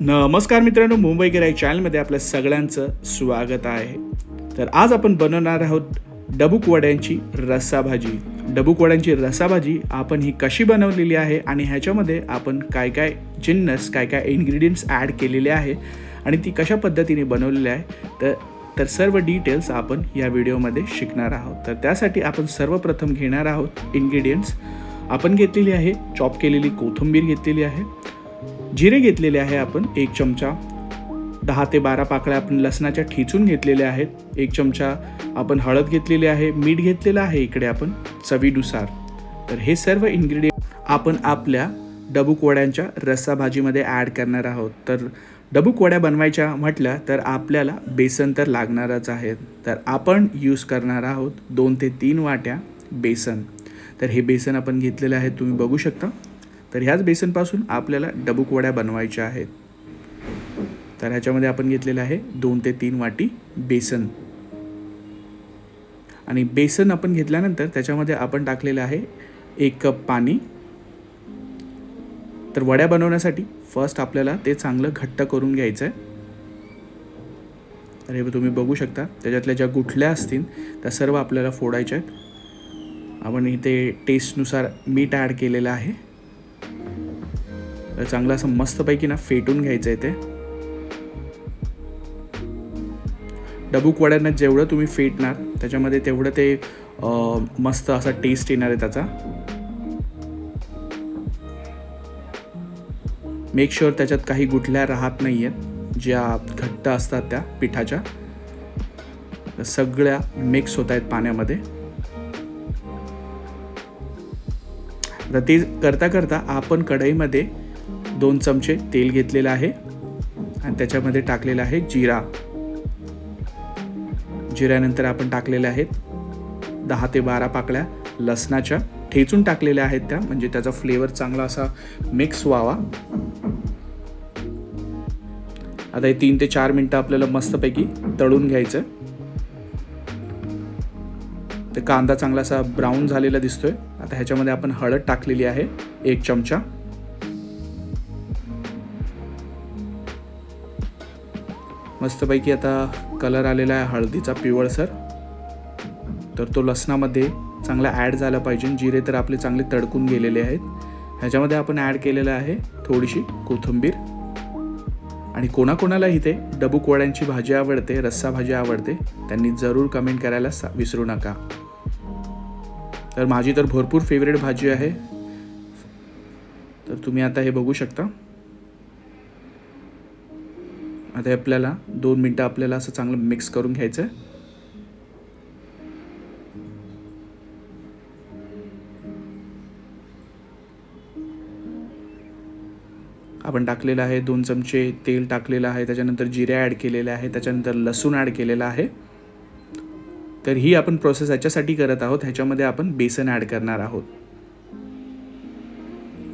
नमस्कार मित्रांनो मुंबई गिराई चॅनलमध्ये आपल्या सगळ्यांचं स्वागत आहे. तर आज आपण बनवणार आहोत डबूक वड्यांची रस्सा भाजी डबूक वड्यांची रस्सा आपण ही कशी बनवलेली आहे आणि ह्याच्यामध्ये आपण काय काय जिन्नस काय काय इन्ग्रेडियंट्स ॲड केलेले आहे आणि ती कशा पद्धतीने बनवलेली आहे तर तर सर्व डिटेल्स आपण या व्हिडिओमध्ये शिकणार आहोत. तर त्यासाठी आपण सर्वप्रथम घेणार आहोत इन्ग्रेडियंट्स आपण घेतलेली आहे चॉप केलेली कोथिंबीर घेतलेली आहे. जिरे घेतलेले आहे आपण एक चमचा. दहा ते बारा पाकळ्या आपण लसणाच्या ठेचून घेतलेल्या आहेत. एक चमचा आपण हळद घेतलेली आहे मीठ घेतलेलं आहे इकडे आपण चवीनुसार. तर हे सर्व इन्ग्रेडियंट आपण आपल्या डबूक वड्यांच्या रस्सा भाजीमध्ये ॲड करणार आहोत. तर डबूक वड्या बनवायच्या म्हटल्या तर आपल्याला बेसन तर लागणारच आहे. तर आपण यूज करणार आहोत दोन ते तीन वाट्या बेसन. तर हे बेसन आपण घेतलेलं आहे तुम्ही बघू शकता. तर ह्याच बेसनपासून आपल्याला डबुकवड्या बनवायच्या आहेत. तर ह्याच्यामध्ये आपण घेतलेलं आहे दोन ते तीन वाटी बेसन. आणि बेसन आपण घेतल्यानंतर त्याच्यामध्ये आपण टाकलेलं आहे एक कप पाणी. तर वड्या बनवण्यासाठी फर्स्ट आपल्याला ते चांगलं घट्ट करून घ्यायचं आहे तर हे तुम्ही बघू शकता त्याच्यातल्या ज्या गुठल्या असतील त्या सर्व आपल्याला फोडायच्या आहेत. आपण इथे टेस्टनुसार मीठ ॲड केलेलं आहे. तर चांगलं असं मस्तपैकी ना फेटून घ्यायचं आहे ते. डबूक वड्यांना जेवढं तुम्ही फेटणार त्याच्यामध्ये तेवढं ते मस्त असा टेस्ट येणार आहे त्याचा. मेक शुअर त्याच्यात काही गुठल्या राहत नाही आहेत ज्या घट्ट असतात त्या पिठाच्या. सगळ्या मिक्स होत आहेत पाण्यामध्ये. तर ते करता करता आपण कढईमध्ये दोन चमचे तेल घेतलेलं आहे आणि त्याच्यामध्ये टाकलेलं आहे जिरा. जिऱ्यानंतर आपण टाकलेल्या आहेत दहा ते बारा पाकळ्या लसणाच्या. ठेचून टाकलेल्या आहेत त्या म्हणजे त्याचा फ्लेवर चांगला असा मिक्स व्हावा. आता हे तीन ते चार मिनटं आपल्याला मस्तपैकी तळून घ्यायचं ते कांदा चांगला असा ब्राऊन झालेला दिसतोय. आता ह्याच्यामध्ये आपण हळद टाकलेली आहे एक चमचा. मस्तपैकी आता कलर आलेला आहे हळदीचा पिवळसर तर तो लसणामध्ये चांगला ॲड झाला पाहिजे. जिरे तर आपले चांगले तडकून गेलेले आहेत. ह्याच्यामध्ये आपण ॲड केलेलं आहे थोडीशी कोथिंबीर. आणि कोणाकोणाला इथे डबुकवड्यांची भाजी आवडते रस्सा भाजी आवडते त्यांनी जरूर कमेंट करायला सा- विसरू नका. तर माझी तर भरपूर फेवरेट भाजी आहे. तर तुम्ही आता हे बघू शकता. आता आपल्याला दोन मिनटं आपल्याला असं चांगलं मिक्स करून घ्यायचं आहे आपण टाकलेलं आहे दोन चमचे तेल टाकलेलं आहे त्याच्यानंतर जिरे ॲड केलेले आहे त्याच्यानंतर लसूण ॲड केलेलं आहे. तर ही आपण प्रोसेस ह्याच्यासाठी करत आहोत ह्याच्यामध्ये आपण बेसन ॲड करणार आहोत.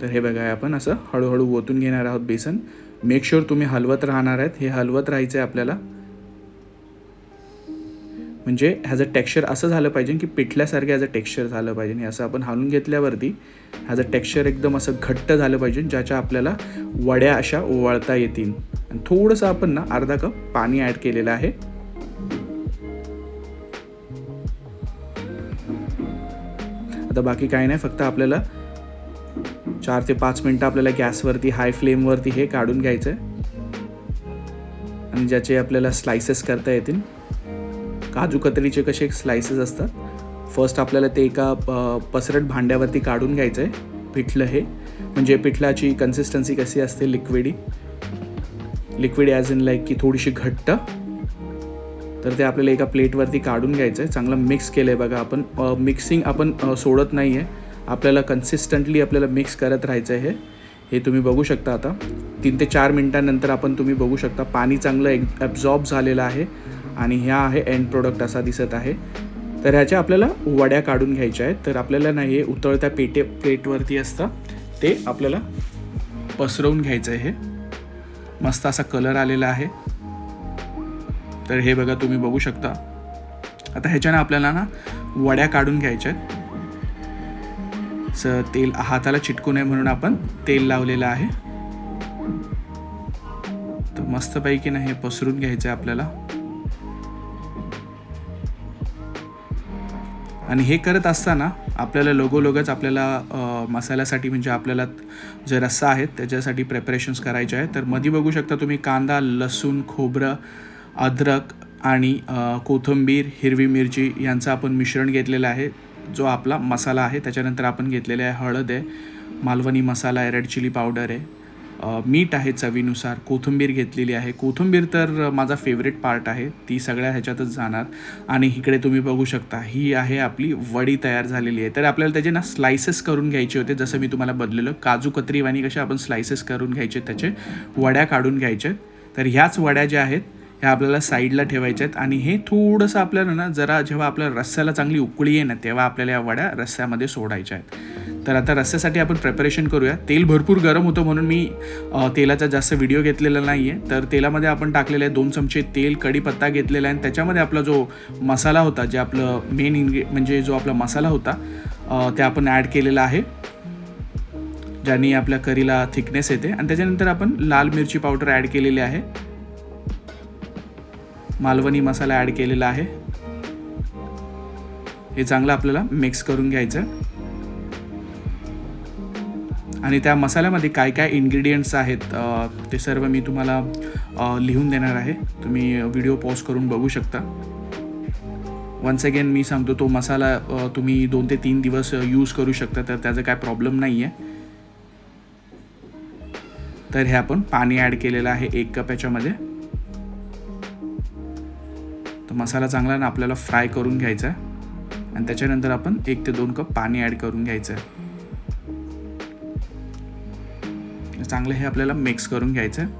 तर हे बघा आपण असं हळूहळू ओतून घेणार आहोत बेसन. मेक शुअर तुम्ही हलवत राहणार आहेत. हे हलवत राहायचं आहे आपल्याला. म्हणजे ह्याचं टेक्स्चर असं झालं पाहिजे की पिठल्यासारखं ह्याचं टेक्स्चर झालं पाहिजे. आणि असं आपण हालून घेतल्यावरती ह्याचं टेक्स्चर एकदम असं घट्ट झालं पाहिजे ज्याच्या आपल्याला वड्या अशा ओवाळता येतील. आणि थोडंसं आपण ना अर्धा कप पाणी ॲड केलेलं आहे. आता बाकी काही नाही फक्त आपल्याला चार ते पाच मिनटं आपल्याला गॅसवरती हाय फ्लेमवरती हे काढून घ्यायचं आहे आणि ज्याचे आपल्याला स्लायसेस करता येतील. काजू कतरीचे कसे स्लायसेस असतात. फर्स्ट आपल्याला ते एका प- पसरट भांड्यावरती काढून घ्यायचं आहे पिठलं हे. म्हणजे पिठलाची कन्सिस्टन्सी कशी असते लिक्विडी लिक्विड ॲज इन लाईक की थोडीशी घट्ट. तर ते आपल्याला एका प्लेटवरती काढून घ्यायचं आहे चांगलं मिक्स केलं आहे बघा आपण. मिक्सिंग आपण सोडत नाही आहे आपल्याला कन्सिस्टंटली आपल्याला मिक्स करत राहायचं आहे हे. हे तुम्ही बघू शकता आता. तीन ते चार मिनटानंतर आपण तुम्ही बघू शकता पाणी चांगलं एक ॲब्झॉर्ब झालेलं आहे आणि ह्या आहे एंड प्रोडक्ट असा दिसत आहे. तर ह्याच्या आपल्याला वड्या काढून घ्यायच्या आहेत. तर आपल्याला नाही हे उतळत्या पेटे प्लेटवरती असतं. ते आपल्याला पसरवून घ्यायचं आहे हे. मस्त असा कलर आलेला आहे. तर हे बघा तुम्ही बघू शकता. आता ह्याच्यानं आपल्याला ना वड्या काढून घ्यायच्या आहेत. चं तेल हाताला चिटकू नये म्हणून आपण तेल लावलेलं आहे. तर मस्तपैकी ना हे पसरून घ्यायचं आहे आपल्याला. आणि हे करत असताना आपल्याला लोगोलोगच आपल्याला मसाल्यासाठी म्हणजे आपल्याला जे रस्सा आहेत त्याच्यासाठी प्रेपरेशन्स करायचे आहेत. तर मध्ये बघू शकता तुम्ही कांदा लसूण खोबरं अद्रक आणि कोथिंबीर हिरवी मिरची यांचं आपण मिश्रण घेतलेलं आहे. जो आपला मसाला आहे त्याच्यानंतर आपण घेतलेले आहे हळद आहे मालवणी मसाला आहे रेड चिली पावडर आहे मीठ आहे चवीनुसार कोथिंबीर घेतलेली आहे. कोथिंबीर तर माझा फेवरेट पार्ट आहे ती सगळ्या ह्याच्यातच जाणार. आणि इकडे तुम्ही बघू शकता ही आहे आपली वडी तयार झालेली आहे. तर आपल्याला त्याचे ना स्लायसेस करून घ्यायचे होते जसं मी तुम्हाला बदलेलं. काजू कत्रीवाणी कशा आपण स्लायसेस करून घ्यायचे त्याचे वड्या काढून घ्यायचे. तर ह्याच वड्या ज्या आहेत ह्या आपल्याला साईडला ठेवायच्या आहेत. आणि हे थोडंसं आपल्याला ना जरा जेव्हा आपल्या रस्स्याला चांगली उकळी आहे ना तेव्हा आपल्याला या वड्या रस्स्यामध्ये सोडायच्या आहेत. तर आता रस्स्यासाठी आपण प्रिपरेशन करूया. तेल भरपूर गरम होतं म्हणून मी तेलाचा जास्त व्हिडिओ घेतलेला नाही आहे तर तेलामध्ये आपण टाकलेलं आहे दोन चमचे तेल कढीपत्ता घेतलेला आहे. आणि त्याच्यामध्ये आपला जो मसाला होता जे आपलं मेन इन्ग्रे म्हणजे जो आपला मसाला होता ते आपण ॲड केलेला आहे. ज्याने आपल्या करीला थिकनेस येते. आणि त्याच्यानंतर आपण लाल मिरची पावडर ॲड केलेली आहे. मालवणी मसाला ॲड केलेला आहे. हे चांगलं आपल्याला मिक्स करून घ्यायचं. आणि त्या मसाल्यामध्ये काय काय इन्ग्रेडियंट्स आहेत ते सर्व मी तुम्हाला लिहून देणार आहे. तुम्ही व्हिडिओ पॉज करून बघू शकता. वन्स अगेन मी सांगतो तो मसाला तुम्ही दोन ते तीन दिवस यूज करू शकता तर त्याचा काय प्रॉब्लेम नाही आहे तर हे आपण पाणी ॲड केलेलं आहे एक कप याच्यामध्ये. तर मसाला चांगला ना आपल्याला फ्राय करून घ्यायचा आहे. आणि त्याच्यानंतर आपण एक ते दोन कप पाणी ॲड करून घ्यायचं आहे. चांगलं हे आपल्याला मिक्स करून घ्यायचं आहे.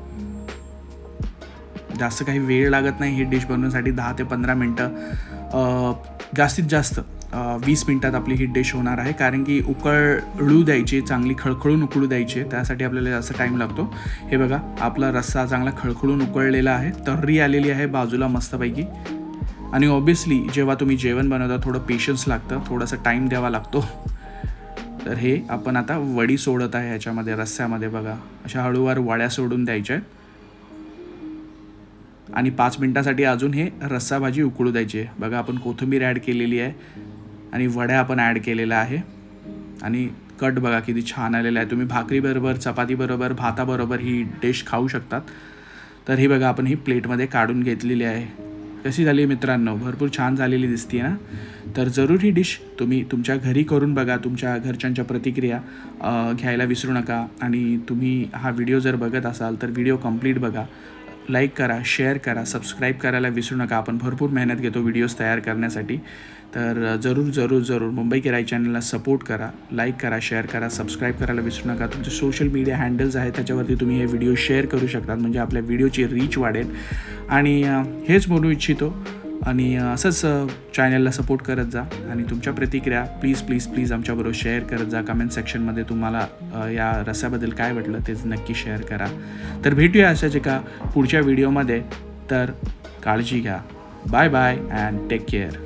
जास्त काही वेळ लागत नाही ही डिश बनवण्यासाठी दहा ते पंधरा मिनटं. जास्तीत जास्त वीस मिनटात आपली ही डिश होणार आहे. कारण की उकळू द्यायची चांगली खळखळून उकळू द्यायची आहे. त्यासाठी आपल्याला जास्त टाईम लागतो. हे बघा आपला रस्सा चांगला खळखळून उकळलेला आहे. तर्री आलेली आहे बाजूला मस्तपैकी. आणि ऑब्विसली जेव्हा तुम्ही जेवण बनवता थोडं पेशन्स लागतं थोडासा टाईम द्यावा लागतो. तर हे आपण आता वडी सोडत आहे ह्याच्यामध्ये रस्स्यामध्ये बघा. अशा हळूवार वड्या सोडून द्यायच्या आहेत. आणि पाच मिनटासाठी अजून हे रस्सा भाजी उकळू द्यायची आहे. बघा आपण कोथिंबीर ॲड केलेली आहे. आणि वड्या आपण ॲड केलेल्या आहे. आणि कट बघा किती छान आलेला आहे. तुम्ही भाकरीबरोबर चपातीबरोबर भाताबरोबर ही डिश खाऊ शकतात. तर ही बघा आपण ही प्लेटमध्ये काढून घेतलेली आहे. कशी झाली मित्रांनो. भरपूर छान झालेली दिसते ना? तर जरूर ही डिश तुम्ही तुमच्या घरी करून बघा. तुमच्या घरच्यांच्या प्रतिक्रिया घ्यायला विसरू नका. आणि तुम्ही हा व्हिडिओ जर बघत असाल तर व्हिडिओ कंप्लीट बघा. लाईक करा शेअर करा सबस्क्राईब करायला विसरू नका. आपण भरपूर मेहनत घेतो व्हिडिओज तयार करण्यासाठी. तर जरूर जरूर जरूर मुंबई किराई चॅनलला सपोर्ट करा लाईक करा शेअर करा सबस्क्राईब करायला विसरू नका. तुमचे सोशल मीडिया हँडल्स आहेत त्याच्यावरती तुम्ही हे व्हिडिओ शेअर करू शकतात म्हणजे आपल्या व्हिडिओची रीच वाढेल. आणि हेच बोलू इच्छितो आणि असंच चॅनलला सपोर्ट करत जा. आणि तुमच्या प्रतिक्रिया प्लीज प्लीज प्लीज आमच्याबरोबर शेअर करत जा. कमेंट सेक्शनमध्ये तुम्हाला या रस्याबद्दल काय वाटलं तेच नक्की शेअर करा. तर भेटूया अशाच एका पुढच्या व्हिडिओमध्ये तर काळजी घ्या. Bye bye and take care